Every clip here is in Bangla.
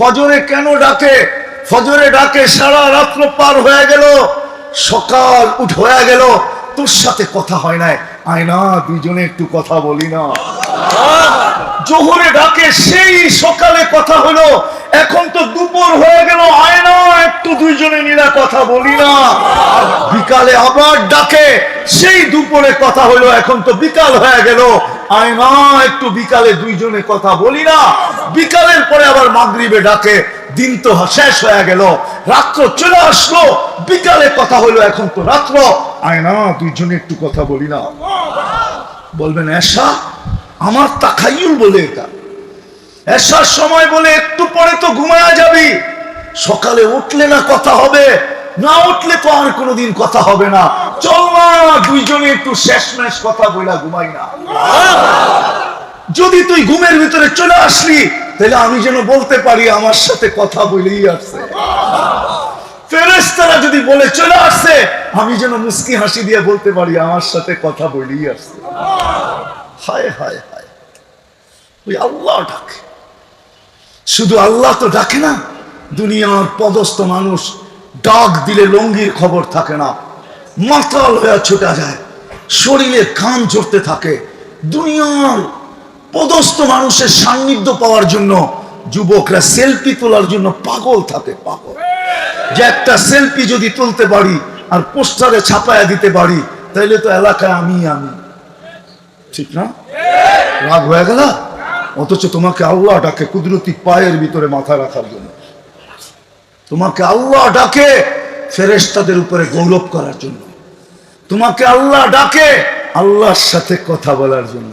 ফজরে কেন ডাকে? ফজরে ডাকে সারা রাত্র পার হয়ে গেল, সকাল উঠ হয়ে গেল, তোর সাথে কথা হয় নাই। আয়না, দুইজনে একটু কথা বলি না। জোহরে ডাকে, সেই সকালে কথা হলো, এখন তো দুপুর হয়ে গেল, আয়না, একটু দুইজনে নিরা কথা বলি না। বিকালে আবার ডাকে, সেই দুপুরে কথা হলো, এখন তো বিকাল হয়ে গেল, আয়না, একটু বিকালে দুইজনে কথা বলি না। বিকালের পরে আবার মাগরিবে ডাকে, দিন তো শেষ হয়ে গেল, রাত্র চলে আসলো, বিকালে কথা হলো, এখন তো রাত্র, আয়না, দুইজনে একটু কথা বলি না। বলবেন এসা আমার তাকাইউল বলে এটা। এসার সময় বলে, একটু পরে তো ঘুমায়া যাবি। সকালে উঠলে না কথা হবে, না উঠলে তো আর কোনোদিন কথা হবে না। চল না, দুইজনে একটু শেষ ম্যাশ কথা বলে ঘুমাই না। যদি তুই ঘুমের ভিতরে চলে আসলি, তাহলে আমি যেন বলতে পারি, আমার সাথে কথা বলেই আসছে। ফেরেস্তারা যদি বলে, চলে আসছে, আমি যেন মুস্কি হাসি দিয়ে বলতে পারি, আমার সাথে কথা বলেই আসছে। হায় হায় হায়। ওই আল্লাহ ডাকে। শুধু আল্লাহ তো ডাকে না, দুনিয়ার পদস্থ মানুষ ডাক দিলে লঙ্গির খবর থাকে না। মাতাল হয়ে ছোটা যায়, শরীরে কান চড়তে থাকে। দুনিয়ার পদস্থ মানুষের সান্নিধ্য পাওয়ার জন্য যুবকরা সেলফি তোলার জন্য পাগল থাকে, পাগল। যে একটা সেলফি যদি তুলতে পারি আর পোস্টারে ছাপায়া দিতে পারি তাহলে তো এলাকায় আমি আমি ঠিক না? রাগ হয়ে গেল? অথচ তোমাকে আল্লাহ ডাকে কুদরতি পায়ের ভিতরে মাথা রাখার জন্য। তোমাকে আল্লাহ ডাকে ফেরেশতাদের উপরে গৌরব করার জন্য। তোমাকে আল্লাহ ডাকে আল্লাহর সাথে কথা বলার জন্য।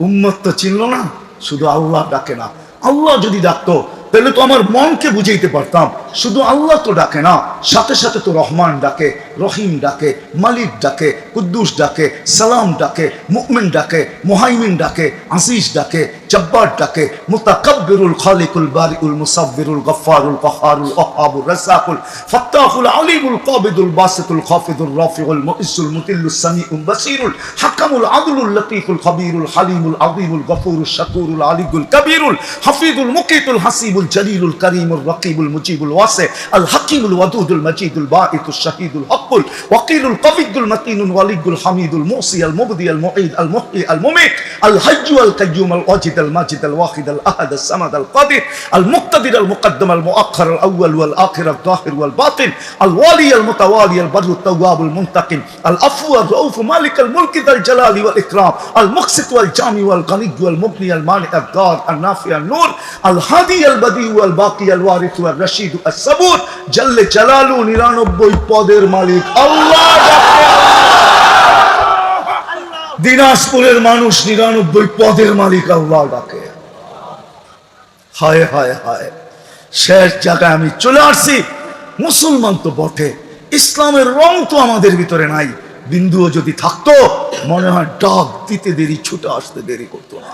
উম্মত তো চিনল না, শুধু আল্লাহ ডাকে না। আল্লাহ যদি ডাকতো, তাহলে তো আমার মনকে বুঝাইতে পারতাম। শুধু আল্লাহ তো ডাকে না, সাথে সাথে তো রহমান ডাকে। রহিম ডাকে, মালিক ডাকে, কুদ্দুস ডাকে, সালাম ডাকে মুকমিন ডাকে, মুহাইমিন ডাকে, আসিস ডাকে, জব্বার ডাকে, মুতাকাব্বিরুল খালিকুল বারিউল মুসাব্বিরুল গফফারুল কহারুল ওহাবুর রাসাকুল ফাত্তাহুল আলিমুল কাবিদুল বাসিতুল খাফিদুল রাফিউল মুইসুল মুতিল্লুস সামিউল বাসিরুল হাকামুল আদলুল লতীফুল খবীরুল হালিমুল আযীমুল গফুরুল শাকুরুল আলিকুল কবীরুল হাফিজুল মুকিতুল হাসিবুল জলিলুল করিমুল রকিবুল মুজিবুল ওয়াসি আল হাকিমুল ওয়াদুদুল মজিদুল বাঈতুল শাহীদুল হকুল المقبول وقيل القبيض المتين الولي الحميد المؤصي المبدي المعيد المحيي المميت. الحج والقيوم الواجد الماجد الواحد الأحد الصمد القادر. المقتدر المقدم المؤخر الأول والآخر الظاهر والباطن. الوالي المتوالي البر التواب المنتقم. العفو الرؤوف مالك الملك ذا الجلال والإكرام. المقسط والجامع والغني والمبني المانع الدار النافع النور. الهادي البديع والباقي الوارث والرشيد الصبور. جل جلاله نيران 99 পদের مالي দিনাজপুরের মানুষ নিরানব্বই পদের মালিক, আল্লাহ ডাকে। হায় হায় হায়। শেষ জায়গায় আমি চলে আসছি। মুসলমান তো বটে। ইসলামের রং তো আমাদের ভিতরে নাই। বিন্দুও যদি থাকতো, মনে হয় ডাক দিতে দেরি, ছুটে আসতে দেরি করতো না।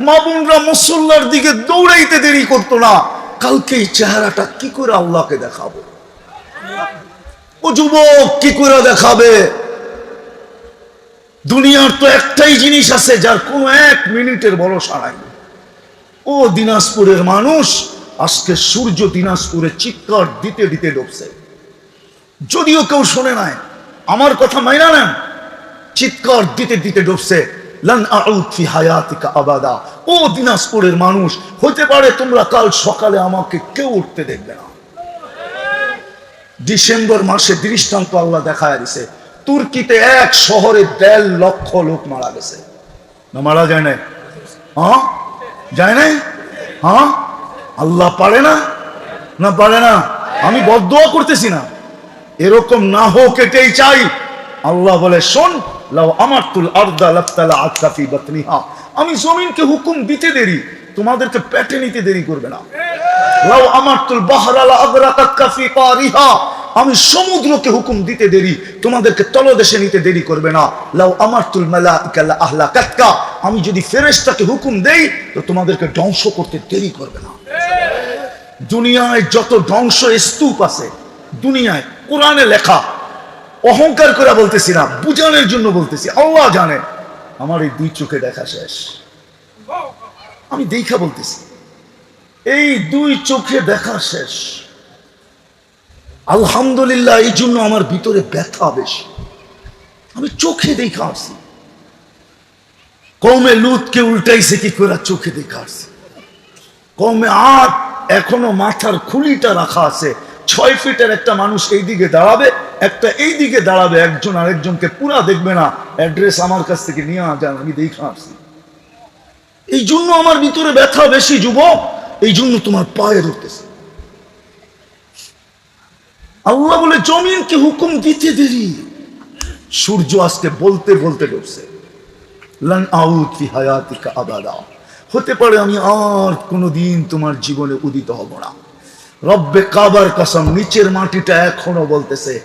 মা বোনরা মুসল্লার দিকে দৌড়াইতে দেরি করতো না। কালকে এই চেহারাটা কি করে আল্লাহকে দেখাবো? ও যুবক কি করে দেখাবে? দুনিয়ার তো একটাই জিনিস আছে যার কোনো এক মিনিটের ভরসা নাই। ও দিনাজপুরের মানুষ, আজকে সূর্য দিনাজপুরে চিৎকার দিতে দিতে ডুবছে। যদিও কেউ শোনে নাই, আমার কথা মাইনা নেন, চিৎকার দিতে দিতে ডুবছে। আবাদা। ও দিনাজপুরের মানুষ, হতে পারে তোমরা কাল সকালে আমাকে কেউ উঠতে দেখবে না। ডিসেম্বর মাসে দৃষ্টান্ত আল্লাহ দেখা দিছে, তুর্কিতে এক শহরে দেড় লক্ষ লোক মারা গেছে। না, মারা যায় নাই? হ্যাঁ? যায় নাই? হ্যাঁ? আল্লাহ পারে না? না, পারে না। আমি বদোয়া করতেছি না। এরকম না হোক এটাই চাই। আল্লাহ বলে, শোন লাও আমার তুল আর্দা লাফতালা আতকাফি বাতনিহা। আমি জমিনকে হুকুম দিতে দেরি। তোমাদেরকে পেটে নিতে দেরি করবে না। আমি সমুদ্রকে হুকুম দিতে দেরি, তোমাদেরকে তলদেশে নিতে দেরি করবে না। লাও আমার তুল মালাইকা আহলা কাতকা আমি যদি ফেরেশতাকে হুকুম দেই, তো তোমাদেরকে ধ্বংস করতে দেরি করবে না। দুনিয়ায় যত ধ্বংস স্তূপ আছে, দুনিয়ায় কোরআনে লেখা, অহংকার করে বলতেছি না, বুঝানোর জন্য বলতেছি, আল্লাহ জানে, আমার এই দুই চোখে দেখা শেষ। আমি দেখা বলতেছি। এই দুই চোখে দেখা শেষ। আলহামদুলিল্লাহ, এই জন্য আমার ভিতরে ব্যথা বেশি। আমি চোখে দেখা আসি কমে লুতকে উল্টাইছে কি করে চোখে দেখা আসছে। কমে আট এখনও মাথার খুলিটা রাখা আছে। ছয় ফিটের একটা মানুষ এই দিকে দাঁড়াবে, একটা এই দিকে দাঁড়াবে, একজন আরেকজনকে পুরা দেখবে না। অ্যাড্রেস আমার কাছ থেকে নিয়ে যান আমি দেখা আসছি। এই জন্য আমার ভিতরে ব্যথা বেশি, যুবক। এই জন্য তোমার পায়ে ধরতেছে। আল্লাহ বলে, জমিনকে হুকুম দিতে দেরি। সূর্য আজকে বলতে বলতে ডুবছে। হতে পারে আমি আর কোনোদিন তোমার জীবনে উদিত হব না। রব্বে কাবার কসম, নিচের মাটিটা এখনও বলতেছে,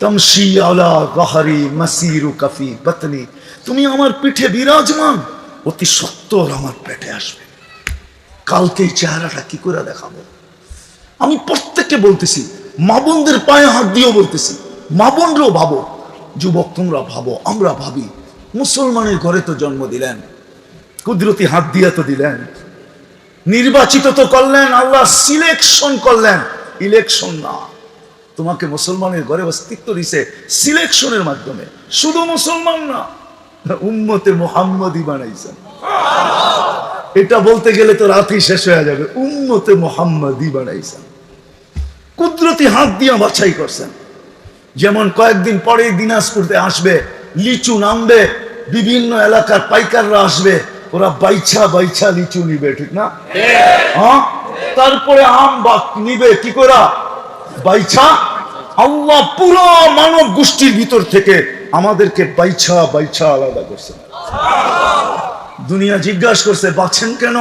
তমশি আলা গহারি মাসিরু কাফি বতনি। তুমি আমার পিঠে বিরাজমান। অতি সত্তর আমার পেটে আসবে। কালকে এই চেহারাটা কি করে দেখাবো? আমি প্রত্যেককে বলতেছি, মা বোনদের পায়ে হাত দিয়েও বলতেছি, মা বোনরাও ভাবো, যুবক তোমরা ভাবো, আমরা ভাবি, মুসলমানের ঘরে তো জন্ম দিলেন, কুদরতি হাত দিয়ে তো দিলেন, নির্বাচিত তো করলেন আল্লাহ সিলেকশন করলেন ইলেকশন না। তোমাকে মুসলমানের ঘরে অস্তিত্ব দিছে সিলেকশনের মাধ্যমে। শুধু মুসলমান না উম্মতে মোহাম্মদই বানাইছেন এটা বলতে গেলে তো রাতই শেষ হয়ে যাবে। উম্মতে মোহাম্মদই বানাইছেন কুদরতি হাত দিয়ে বাছাই করছেন যেমন কয়েকদিন পরে দিনাজপুরতে আসবে, লিচু নামবে, বিভিন্ন এলাকার পাইকাররা আসবে, ওরা বাইছা বাইছা লিচু নিবে, ঠিক না? হ্যাঁ? তারপরে আম বা- নিবে, কি করা বাইছা? আল্লাহ পুরো মানব গোষ্ঠীর ভিতর থেকে আমাদেরকে বাইছা বাইছা আলাদা করছে। দুনিয়া জিজ্ঞাসা করছে বাছেন কেন?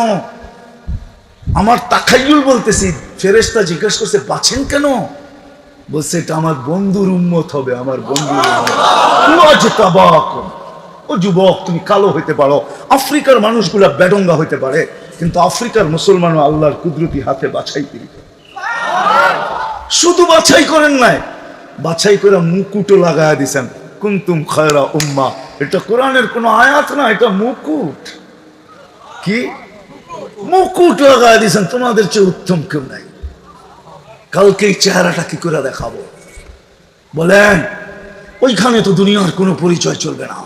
আমার তাকাইয়ুল বলতেছি, ফেরেশতা জিজ্ঞাসা করছে বাছেন কেন? বলছে, এটা আমার বন্ধুর উন্মত হবে, আমার বন্ধুর। ও যুবক, তুমি কালো হইতে পারো, আফ্রিকার মানুষগুলা বেডঙ্গা হইতে পারে, কিন্তু আফ্রিকার মুসলমানও আল্লাহর কুদরতি হাতে বাছাই করি। শুধু বাছাই করেন নাই, বাছাই করে মুকুটও লাগায় দিছেন। কুন্তুম খয়রা উম্মা। এটা কোরআনের কোনো আয়াত না, এটা মুকুট। কি? মুকুট লাগায় দিছেন তোমাদের চেয়ে উত্তম কেউ নাই। কালকে চেহারাটা কি করে দেখাবো? বলেন, ওইখানে তো দুনিয়ার কোনো পরিচয় চলবে না।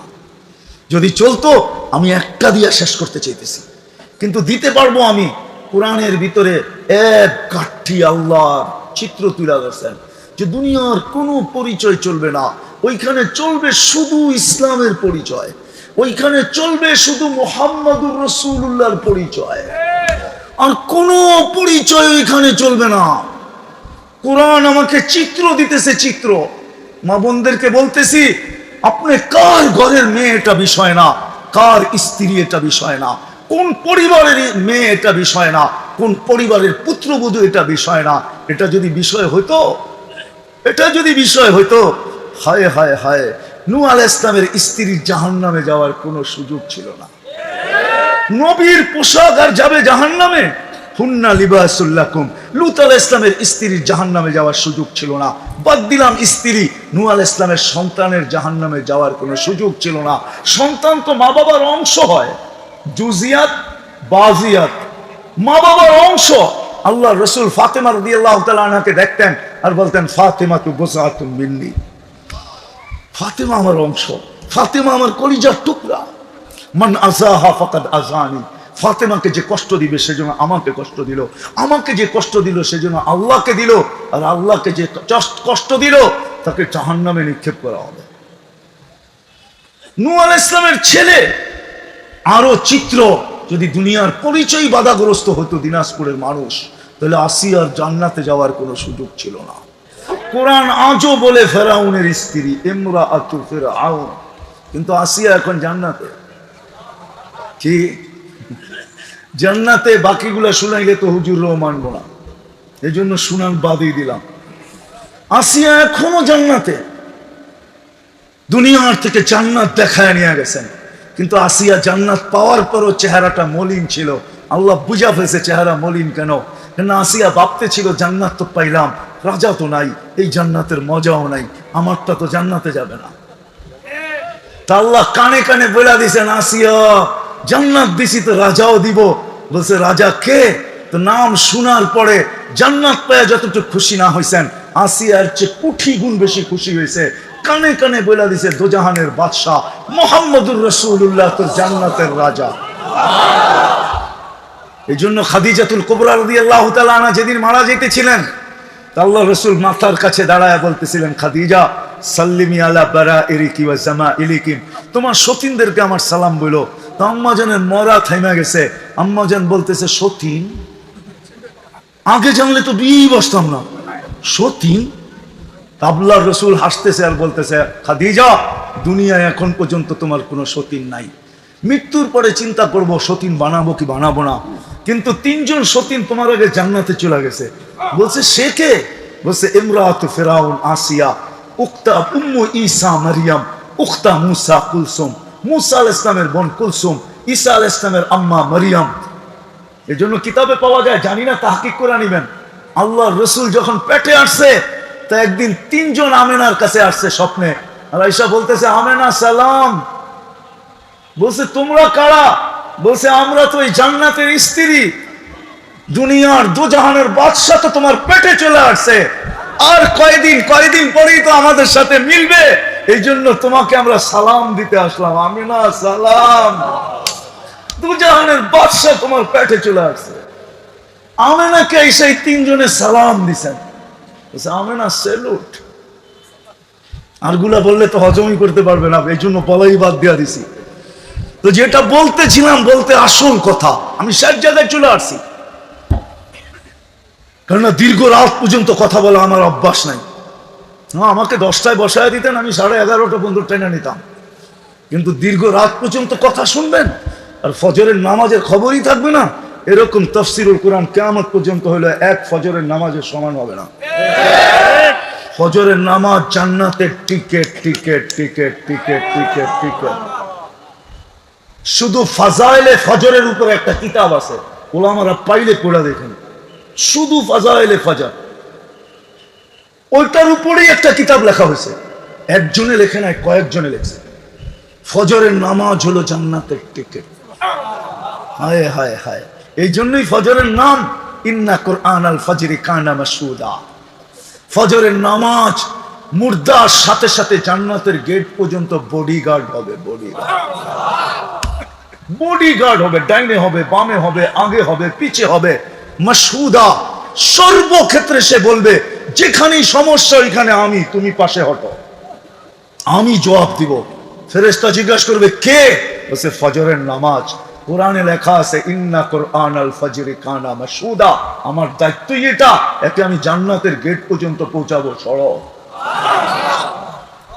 যদি চলতো, আমি একটা দিয়া শেষ করতে চাইতেছি। কিন্তু দিতে পারব আমি, কোরআনের ভিতরে এক কাঠি আল্লাহর চিত্র তুলে ধরছেন, যে দুনিয়ার কোনো পরিচয় চলবে না। ওইখানে চলবে শুধু ইসলামের পরিচয়। ওইখানে চলবে শুধু মোহাম্মদুর রসুল্লাহর পরিচয়। আর কোনো পরিচয় ওইখানে চলবে না। কোরআন আমাকে চিত্র দিতেছে, চিত্র। মা বোনদেরকে বলতেছি, আপনি কার ঘরের মেয়ে এটা বিষয় না? কার স্ত্রী এটা বিষয় না? কোন পরিবারের মেয়ে এটা বিষয় না? কোন পরিবারের পুত্রবধূ এটা বিষয় না? এটা যদি বিষয় হইতো, এটা যদি বিষয় হইতো হায় হায় হায়। নু আল ইসলামের স্ত্রীর জাহান নামে যাওয়ার কোনো সুযোগ ছিল না। নবীর পোশাক আর যাবে জাহান নামে হুন্না লিবাসুল্লাকুম লুত আল ইসলামের স্ত্রীর জাহান নামে যাওয়ার সুযোগ ছিল না। বাদ দিলাম স্ত্রী। নু আল ইসলামের সন্তানের জাহান নামে যাওয়ার কোনো সুযোগ ছিল না। সন্তান তো মা বাবার অংশ হয়। জুজিয়াত, বাজিয়াত। মা বাবার অংশ। আল্লাহ রসুল ফাতেমা রদি আল্লাহ তালাকে দেখতেন আর বলতেন ফাতেমা তু মিন্নি। ফাতেমা আমার অংশ, ফাতেমা আমার কলিজার টুকরা। মান আজাহা ফাকাদ আজানি ফাতেমাকে যে কষ্ট দিবে সেজন্য আমাকে কষ্ট দিল। আমাকে যে কষ্ট দিল সেজন্য আল্লাহকে দিল, আর আল্লাহকে যে কষ্ট- দিল, তাকে জাহান্নামে নিক্ষেপ করা হবে। নূ আল ইসলামের ছেলে, আরও চিত্র, যদি দুনিয়ার পরিচয় বাধাগ্রস্ত হতো দিনাজপুরের মানুষ, তাহলে আসিয়ার জান্নাতে যাওয়ার কোনো সুযোগ ছিল না। কোরআন আজও বলে ফেরাউনের স্ত্রী এমরা আতু ফেরাউন কিন্তু আসিয়া এখন জান্নাতে। কি? জান্নাতে বাকিগুলা শুনাইলে তো হুজুররাও মানবো না। এই জন্য শুনান বাদই দিলাম। আসিয়া এখনও জান্নাতে। দুনিয়ার থেকে জান্নাত দেখায় নিয়ে গেছেন। কিন্তু আসিয়া জান্নাত পাওয়ার পরও চেহারাটা মলিন ছিল। আল্লাহ বুঝা ফেলছে চেহারা মলিন কেন? কেন আসিয়া ভাবতে ছিল জান্নাত তো পাইলাম। রাজা তো নাই, এই জান্নাতের মজাও নাই, আমারটা তো জান্নাতে যাবে না। আল্লাহ কানে কানে বলে দিছেন, আসিয়া, জান্নাত দিছি তো রাজাও দিব। বলছে, রাজা কে? তো নাম শোনার পরে জান্নাত পায়া যতটুকু খুশি না হয়েছেন আসিয়ার চেয়ে কুঠি গুণ বেশি খুশি হয়েছে কানে কানে বলে দিছে, দোজাহানের বাদশাহ মোহাম্মদুর রসুল্লাহ তোর জান্নাতের রাজা। এই জন্য খাদিজাতুল কোবরা রদি আল্লাহ তালা যেদিন মারা যেতেছিলেন আল্লাহ রসুল মাথার কাছে দাঁড়ায় বলতেছিলেন, খাদিজা, সাল্লিমি আলা বারা ইরিকি ওয়া জামা ইলিকিম। তোমার সতীনদেরকে আমার সালাম বলো। তো আম্মাজানের মরা থাইমা গেছে। আম্মাজান বলতেছে, সতীন? আগে জানলে তো বিয়েই বসতাম না। সতীন? আল্লাহ রসুল হাসতেছে আর বলতেছে, খাদিজা, দুনিয়ায় এখন পর্যন্ত তোমার কোনো সতীন নাই। মৃত্যুর পরে চিন্তা করব সতীন বানাবো কি বানাবো না। কিন্তু তিনজন সতীন তোমার আগে জান্নাতে চলে গেছে। বলছে, সে কে? বলছে, ইমরাত ফেরাউন আসিয়া, উক্তা উম্মু ঈসা মারিয়াম, উক্তা মুসা কুলসুম, মুসা আল ইসলামের বোন কুলসুম, ঈসা আল ইসলামের আম্মা মারিয়াম। এই জন্য কিতাবে পাওয়া যায়, জানি না তাহকিক করে নিবেন। আল্লাহ রসুল যখন পেটে আসছে, তা একদিন তিনজন আমেনার কাছে আসছে স্বপ্নে। আর আইসা বলতেছে, আমেনা, সালাম। বলছে, তোমরা কারা? বলছে, আমরা তো এই জান্নাতের স্ত্রী। দুনিয়ার দুজাহানের বাদশা তো তোমার পেটে চলে আসছে। আর কয়দিন কয়দিন পরেই তো আমাদের সাথে মিলবে। এই জন্য তোমাকে আমরা সালাম দিতে আসলাম। আমিনা, সালাম। দুজাহানের বাদশা তোমার পেটে চলে আসছে। আমেনাকে এসে এই তিনজনের সালাম দিছেন। আমেনা সেলুট আরগুলা বললে তো হজমই করতে পারবে না এই জন্য বলাই বাদ দিয়া দিছি। তো যেটা বলতেছিলাম, বলতে আসল কথা। আমি শেষ জায়গায় চলে আসছি। কেননা দীর্ঘ রাত পর্যন্ত কথা বলা আমার অভ্যাস নাই। আমাকে দশটায় বসায় দিতেন, আমি সাড়ে এগারোটা পর্যন্ত ট্রেনে নিতাম। কিন্তু দীর্ঘ রাত পর্যন্ত কথা শুনবেন, আর ফজরের নামাজের খবরই থাকবে না, এরকম তফসিরুল কোরআন কেমন পর্যন্ত হলে এক ফজরের নামাজের সমান হবে না। ফজরের নামাজ জান্নাতের ticket ticket ticket ticket ticket ticket শুধু ফাজাইলে ফজরের উপরে একটা কিতাব আছে, ওলামারা পাইলে পড়া দেখেন। শুধু ফাজাইলে ফাজার। ওইটার উপরেই একটা কিতাব লেখা হয়েছে। একজনে লেখে নাই, কয়েকজনে লেখছে। ফজরের নামাজ হলো জান্নাতের টিকিট হায় হায় হায়। এই জন্যই ফজরের নাম, ইন্না কোরআন আল ফজরি কানা মাসুদা ফজরের নামাজ মুর্দার সাথে সাথে জান্নাতের গেট পর্যন্ত বডিগার্ড হবে বডিগার্ড বডিগার্ড হবে, ডাইনে হবে, বামে হবে, আগে হবে, পিছে হবে। মাসুদা সর্বক্ষেত্রে সে বলবে, যেখানেই সমস্যা, ওইখানে আমি, তুমি পাশে হটো। আমি জবাব দিব। ফেরেস্তা জিজ্ঞাসা করবে, কে? বলছে, ফজরের নামাজ। কোরআনে লেখা আছে, ইন্না কোরআন আল ফজরি কানা মাসুদা আমার দায়িত্বই এটা একে আমি জান্নাতের গেট পর্যন্ত পৌঁছাবো সড়ক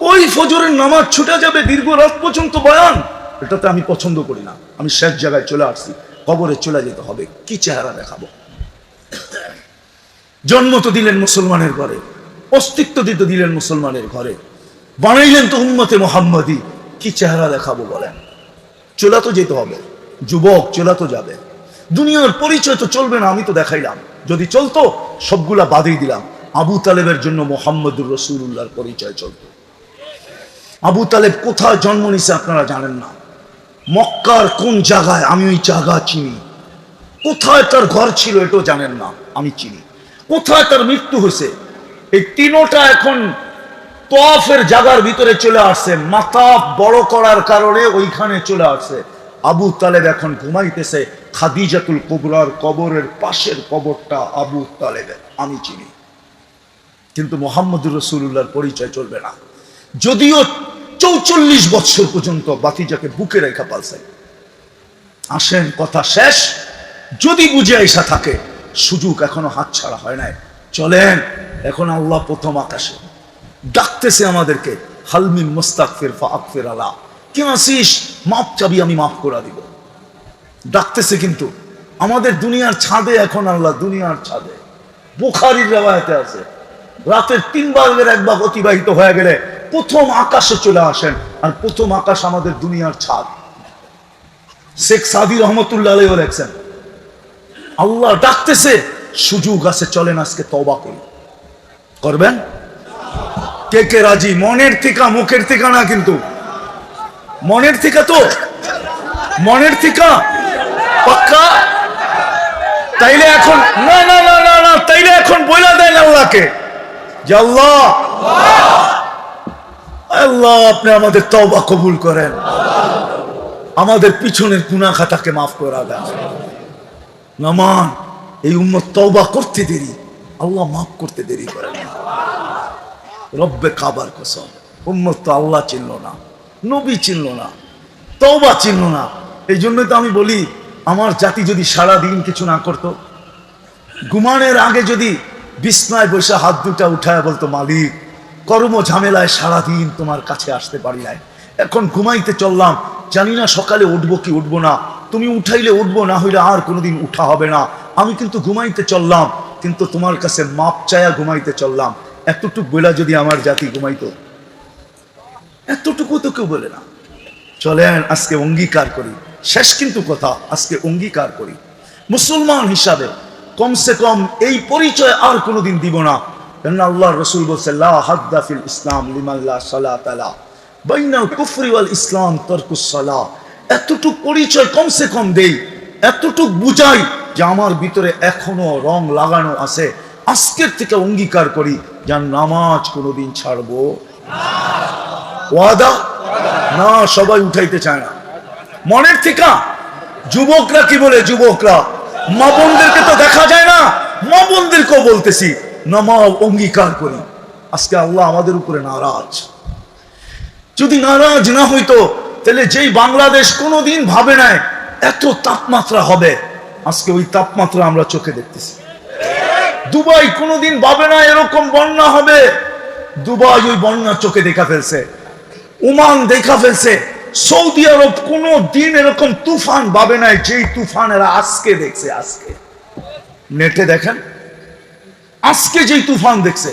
ওই ফজরের নামাজ ছুটে যাবে দীর্ঘ রাত পর্যন্ত বয়ান। এটাতে আমি পছন্দ করি না। আমি শেষ জায়গায় চলে আসছি। কবরে চলে যেতে হবে। কি চেহারা দেখাবো? জন্ম তো দিলেন মুসলমানের ঘরে, অস্তিত্ব দিতে দিলেন মুসলমানের ঘরে। বানাইলেন তো উন্মতে মোহাম্মদী, কি চেহারা দেখাবো বলেন? চলে তো যেতে হবে, যুবক চলে তো যাবে। দুনিয়ার পরিচয় তো চলবে না, আমি তো দেখাইলাম। যদি চলতো, সবগুলা বাদেই দিলাম। আবু তালেবের জন্য মোহাম্মদুর রসুল্লাহর পরিচয় চলতো। আবু তালেব কোথায় জন্ম নিছে আপনারা জানেন না। মক্কার কোন জায়গায়, আমি ওই জায়গা চিনি। কোথায় তার ঘর ছিল এটাও জানেন না, আমি চিনি। কোথায় তার মৃত্যু হয়েছে? এই তিনোটা এখন তফের জায়গার ভিতরে চলে আসছে। মাথা বড় করার কারণে ওইখানে চলে আসছে। আবু তালেব এখন ঘুমাইতেছে। খাদিজাতুল কুবরার কবরের পাশের কবরটা আবু তালেবের। আমি চিনি। কিন্তু মোহাম্মদুর রসুল্লাহর পরিচয় চলবে না। যদিও চৌচল্লিশ বছর পর্যন্ত বাতিজাকে বুকে রেখা পালছে। আসেন, কথা শেষ। যদি বুঝে আইসা থাকে সুযোগ এখনও হাত ছাড়া হয় নাই। চলেন, এখন আল্লাহ প্রথম আকাশে। ডাকতেছে আমাদেরকে হালমিন মুস্তাকফির ফাকফির আলা। কে আসিস মাপ চাবি আমি মাফ করে দিব। ডাকতেছে কিন্তু, আমাদের দুনিয়ার ছাদে এখন আল্লাহ, দুনিয়ার ছাদে। বুখারির রেওয়ায়তে আছে, রাতের তিন ভাগের এক ভাগ অতিবাহিত হয়ে গেলে প্রথম আকাশে চলে আসেন আর প্রথম আকাশ আমাদের দুনিয়ার ছাদ। শেখ সাদি রহমতুল্লাহ আলাইও লেখছেন আল্লাহ ডাকতেছে, সুযোগ আছে, চলেন আজকে তবা করি। করবেন? কে কে রাজি? মনের থিকা মুখের থিকা না কিন্তু। মনের থিকা তো? মনের থিকা পাক্কা? তাইলে এখন, না না না না না, তাইলে এখন বইলা দেন আল্লাহকে। যে আল্লাহ আল্লাহ আপনি আমাদের তওবা কবুল করেন। আমাদের পিছনের গুনাহ খাতাকে মাফ করা দেন। নামান এই উম্মত তওবা করতে দেরি। আল্লাহ মাফ করতে দেরি করেন না। রব্বে খাবার কসম। উম্মত তো আল্লাহ চিনল না, নবী চিনল না, তওবা চিনল না। এই জন্যই তো আমি বলি, আমার জাতি যদি সারা দিন কিছু না করতো, ঘুমানোর আগে যদি বিছনায় বসে হাত দুটা উঠায় বলতো, মালিক, কর্ম ঝামেলায় সারাদিন তোমার কাছে আসতে পারি নাই। এখন ঘুমাইতে চললাম, জানি না সকালে উঠবো কি উঠবো না। তুমি উঠাইলে উঠবো, না হইলে আর কোনোদিন উঠা হবে না। আমি কিন্তু ঘুমাইতে চললাম, কিন্তু তোমার কাছে মাপ চায়া ঘুমাইতে চললাম। এতটুকু বেলা যদি আমার জাতি ঘুমাইতো, এতটুকু তো কেউ বলে না। চলেন, আজকে অঙ্গীকার করি। শেষ কিন্তু কথা, আজকে অঙ্গীকার করি। মুসলমান হিসাবে কমসে কম এই পরিচয় আর কোনোদিন দিব না। কেন আল্লাহ রসুল বলছে ইসলাম লিমাল্লা সালা তালা বাইনাল কুফরি ইসলাম তরকুস সালা এতটুক পরিচয় কমসে কম দেই, এতটুক বুঝাই যে আমার ভিতরে এখনও রং লাগানো আছে। আজকের থেকে অঙ্গীকার করি যে নামাজ কোনোদিন ছাড়বো। ওয়াদা? না, সবাই উঠাইতে চায় না। মনের থেকে? যুবকরা কি বলে যুবকরা? মা বোনদেরকে তো দেখা যায় না। মা বোনদেরকেও বলতেছি নামাজ অঙ্গীকার করি। আজকে আল্লাহ আমাদের উপরে নারাজ। যদি নারাজ না হইতো তাহলে যেই বাংলাদেশ কোনোদিন ভাবে নাই, এত তাপমাত্রা হবে। আজকে ওই তাপমাত্রা আমরা চোখে দেখতেছি। দুবাই কোনোদিন ভাবে না এরকম বন্যা হবে। দুবাই ওই বন্যা চোখে দেখা ফেলছে। ওমান দেখা ফেলছে। সৌদি আরব কোনো দিন এরকম তুফান ভাবে নাই, যেই তুফান এরা আজকে দেখছে, আজকে। নেটে দেখেন। আজকে যেই তুফান দেখছে,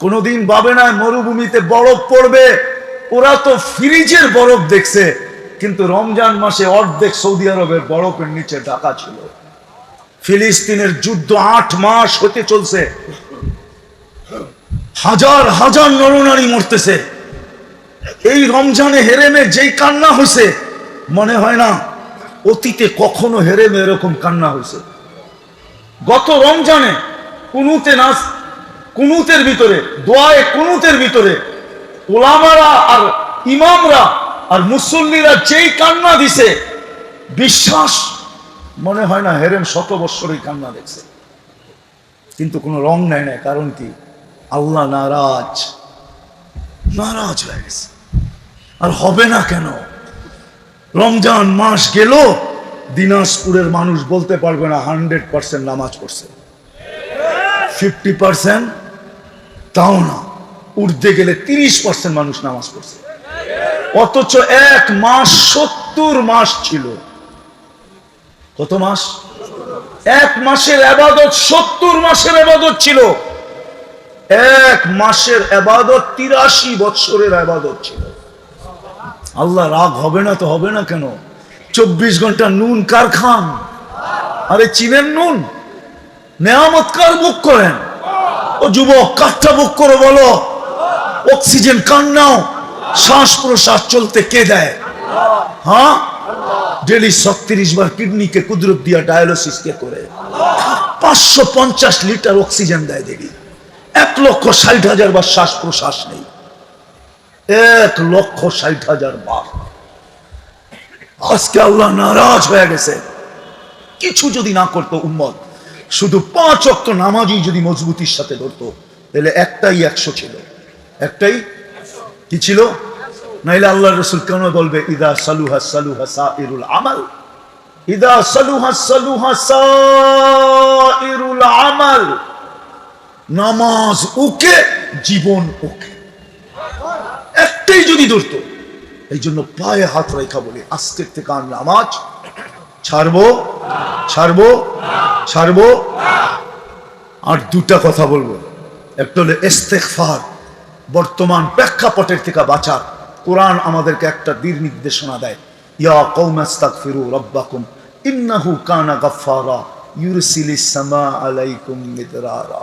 কোনোদিন ভাবে নাই, মরুভূমিতে বরফ পড়বে। ওরা তো ফ্রিজের বরফ দেখছে, কিন্তু রমজান মাসে অর্ধেক সৌদি আরবের বরফের নিচে ঢাকা ছিল। ফিলিস্তিনের যুদ্ধ আট মাস হতে চলছে। হাজার হাজার নরনারী মরতেছে। এই রমজানে হেরেমে যেই কান্না হয়েছে, মনে হয় না অতীতে কখনো হেরেমে এরকম কান্না হয়েছে। গত রমজানে কুনুতে নাচ কুনুতের ভিতরে, দোয়ায়ে কুনুতের ভিতরে ওলামারা আর ইমামরা আর মুসল্লিরা যেই কান্না দিছে, বিশ্বাস মনে হয় না হেরেম শত বৎসরই কান্না দেখছে। কিন্তু কোনো রং নেয় না কারণ কি? আল্লাহ নারাজ। নারাজ হয়ে গেছে। আর হবে না কেন? রমজান মাস গেল, দিনাজপুরের মানুষ বলতে পারবে না, হান্ড্রেড পার্সেন্ট নামাজ পড়ছে। ফিফটি পার্সেন্ট, তাও না। উঠতে গেলে তিরিশ পার্সেন্ট মানুষ নামাজ পড়ছে। অথচ এক মাস সত্তর মাস ছিল। কত মাস? এক মাসের আবাদত সত্তর মাসের আবাদত ছিল। এক মাসের আবাদত তিরাশি বৎসরের আবাদত ছিল। আল্লাহ রাগ হবে না তো হবে না কেন? চব্বিশ ঘণ্টা নুন কার খান? আরে চিনেন নুন? নেয়ামত কার বুক করেন? ও যুবক কাঠটা বুক করো বলো। অক্সিজেন কান নাও? শ্বাস প্রশ্বাস চলতে কে দেয়? হ্যাঁ? ডেলি ছত্রিশ বার কিডনিকে কুদরত দিয়া ডায়ালিসিস কে করে। পাঁচশো পঞ্চাশ লিটার অক্সিজেন দেয় দেখি এক লক্ষ ষাট হাজার বার শ্বাস প্রশ্বাস নেই। এক লক্ষ ষাট হাজার বার। আজকে আল্লাহ নারাজ হয়ে গেছে। কিছু যদি না করতো উম্মত, শুধু পাঁচ অক্ট নামাজই যদি মজবুতির সাথে ধরতো, তাহলে একটাই একশো ছিল। একটাই? কি ছিল? নাইলে আল্লাহ রসুল কেন বলবে, ইদা সালুহা সালুহা সাইরুল আমাল? ইদা সালুহা সালুহা সাইরুল আমাল। নামাজ ওকে, জীবন ওকে। একটাই যদি ধরতো এই জন্য পায়ে হাত রেখা বলি, আজকের থেকে আর নামাজ ছাড়বো ছাড়বো ছাড়বো। আর দুটা কথা বলব। একটা হলো ইস্তেগফার। বর্তমান প্রেক্ষাপটের থেকে বাঁচার। কোরআন আমাদেরকে একটা দীর নির্দেশনা দেয়। ইয়া কওম আস্তাগফিরু রাব্বাকুম, ইন্নাহু কানা সামা আলাইকুম মিদরারা।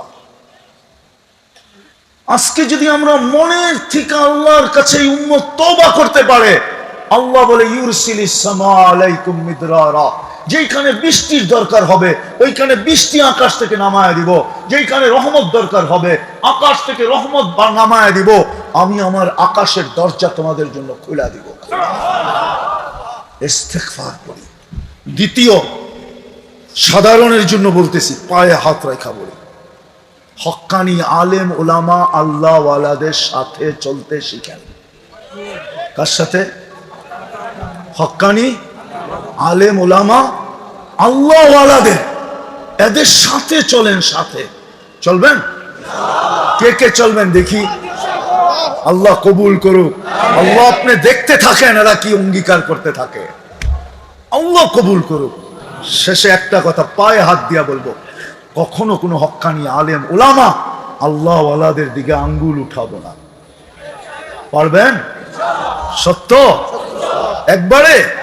আজকে যদি আমরা মনের থেকে আল্লাহর কাছে উম্মত করতে পারে, আল্লাহ বলে ইউরসিলিস সামা আলাইকুম মিদরারা। যেইখানে বৃষ্টির দরকার হবে, ওইখানে বৃষ্টি আকাশ থেকে নামায় দিব। যেইখানে রহমত দরকার হবে, আকাশ থেকে রহমত নামায় দিব। আমি আমার আকাশের দরজা তোমাদের জন্য খুলে দিব। দ্বিতীয়, সাধারণের জন্য বলতেছি, পায়ে হাত রেখা বলি। হক্কানি আলেম ওলামা আল্লাহ সাথে চলতে শিখেন। কার সাথে? হক্কানি আলেম ওলামা আল্লাহ ওয়ালাদের এদের সাথে চলেন সাথে। চলবেন? কে কে চলবেন দেখি? আল্লাহ কবুল করুক। আল্লাহ আপনি দেখতে থাকেন, এরা কি অঙ্গীকার করতে থাকে। আল্লাহ কবুল করুক। শেষে একটা কথা, পায়ে হাত দিয়া বলব, কখনো কোনো হক্কানি আলেম ওলামা আল্লাহ ওয়ালাদের দিকে আঙ্গুল উঠাবো না। পারবেন? সত্য? একবারে?